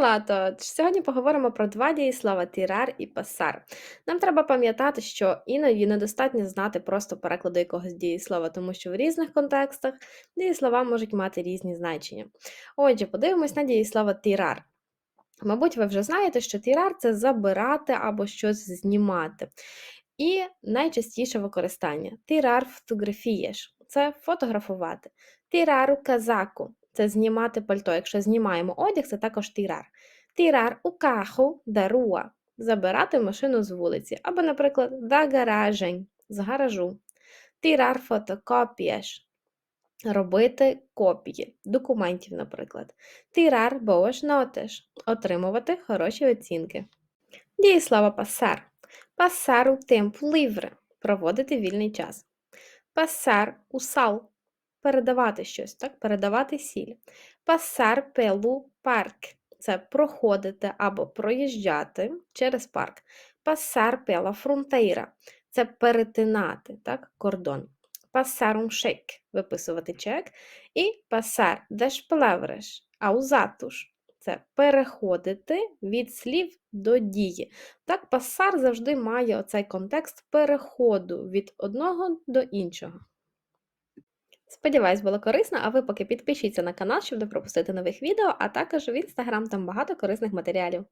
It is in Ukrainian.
Todos! Сьогодні поговоримо про два дієслова тірар і пасар. Нам треба пам'ятати, що іноді недостатньо знати просто перекладу якогось дієслова, тому що в різних контекстах дієслова можуть мати різні значення. Отже, подивимось на дієслово тірар. Мабуть, ви вже знаєте, що тірар це забирати або щось знімати. І найчастіше використання тірар фотографієш це фотографувати. Тірару казаку це знімати пальто. Якщо знімаємо одяг, це також тірар. Тірар у каху даруа забирати машину з вулиці. Або, наприклад, да гаражень з гаражу. Тірар фотокопієш робити копії документів, наприклад. Тірар бош нотеш отримувати хороші оцінки. Дієслово пасар. Passar o tempo livre проводити вільний час. O sal передавати щось, так? передавати сіль. Passar pelo parque це проходити або проїжджати через парк. Passar pela fronteira це перетинати так? кордон. Um cheque виписувати чек. І palavras aos atos це переходити від слів до дії. Так, пасар завжди має оцей контекст переходу від одного до іншого. Сподіваюсь, було корисно, а ви поки підпишіться на канал, щоб не пропустити нових відео, а також в інстаграм там багато корисних матеріалів.